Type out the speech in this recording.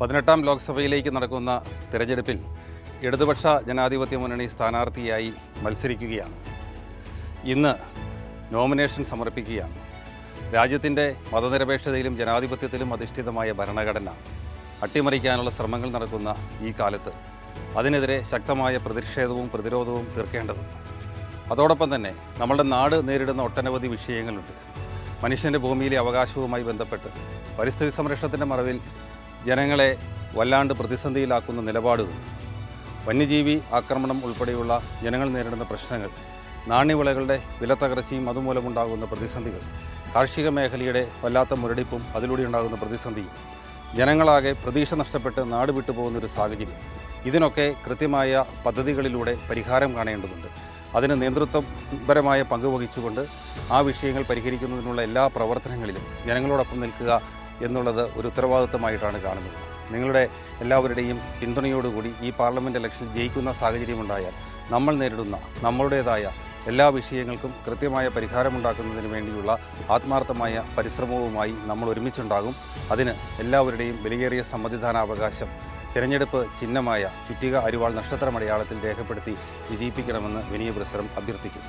പതിനെട്ടാം ലോക്സഭയിലേക്ക് നടക്കുന്ന തിരഞ്ഞെടുപ്പിൽ ഇടതുപക്ഷ ജനാധിപത്യ മുന്നണി സ്ഥാനാർത്ഥിയായി മത്സരിക്കുകയാണ്. ഇന്ന് നോമിനേഷൻ സമർപ്പിക്കുകയാണ്. രാജ്യത്തിന്റെ മതനിരപേക്ഷതയിലും ജനാധിപത്യത്തിലും അധിഷ്ഠിതമായ ഭരണഘടന അട്ടിമറിക്കാനുള്ള ശ്രമങ്ങൾ നടക്കുന്ന ഈ കാലത്ത് അതിനെതിരെ ശക്തമായ പ്രതിഷേധവും പ്രതിരോധവും തീർക്കേണ്ടതുണ്ട്. അതോടൊപ്പം തന്നെ നമ്മുടെ നാട് നേരിടുന്ന ഒട്ടനവധി വിഷയങ്ങളുണ്ട്. മനുഷ്യന്റെ ഭൂമിയിലെ അവകാശവുമായി ബന്ധപ്പെട്ട് പരിസ്ഥിതി സംരക്ഷണത്തിന്റെ മറവിൽ ജനങ്ങളെ വല്ലാണ്ട് പ്രതിസന്ധിയിലാക്കുന്ന നിലപാടുകൾ വന്യജീവി ആക്രമണം ഉൾപ്പെടെയുള്ള ജനങ്ങൾ നേരിടുന്ന പ്രശ്നങ്ങൾ നാണ്യവിളകളുടെ വിലത്തകർച്ചയും അതുമൂലമുണ്ടാകുന്ന പ്രതിസന്ധികൾ കാർഷിക മേഖലയുടെ വല്ലാത്ത മുരടിപ്പും അതിലൂടെ ഉണ്ടാകുന്ന പ്രതിസന്ധിയും ജനങ്ങളാകെ പ്രതീക്ഷ നഷ്ടപ്പെട്ട് നാട് വിട്ടുപോകുന്നൊരു സാഹചര്യം ഇതിനൊക്കെ കൃത്യമായ പദ്ധതികളിലൂടെ പരിഹാരം കാണേണ്ടതുണ്ട്. അതിന് നേതൃത്വപരമായ പങ്ക് വഹിച്ചുകൊണ്ട് ആ വിഷയങ്ങൾ പരിഹരിക്കുന്നതിനുള്ള എല്ലാ പ്രവർത്തനങ്ങളിലും ജനങ്ങളോടൊപ്പം നിൽക്കുക എന്നുള്ളത് ഒരു ഉത്തരവാദിത്തമായിട്ടാണ് കാണുന്നത്. നിങ്ങളുടെ എല്ലാവരുടെയും പിന്തുണയോടുകൂടി ഈ പാർലമെന്റ് ഇലക്ഷനിൽ ജയിക്കുന്ന സാഹചര്യമുണ്ടായാൽ നമ്മൾ നേരിടുന്ന നമ്മളുടേതായ എല്ലാ വിഷയങ്ങൾക്കും കൃത്യമായ പരിഹാരമുണ്ടാക്കുന്നതിന് വേണ്ടിയുള്ള ആത്മാർത്ഥമായ പരിശ്രമവുമായി നമ്മൾ ഒരുമിച്ചുണ്ടാകും. അതിന് എല്ലാവരുടെയും വിലയേറിയ സമ്മതിദാനാവകാശം തിരഞ്ഞെടുപ്പ് ചിഹ്നമായ ചുറ്റിക അരിവാൾ നക്ഷത്രമടയാളത്തിൽ രേഖപ്പെടുത്തി വിജയിപ്പിക്കണമെന്ന് വിനീയ പുരസ്സരം അഭ്യർത്ഥിക്കും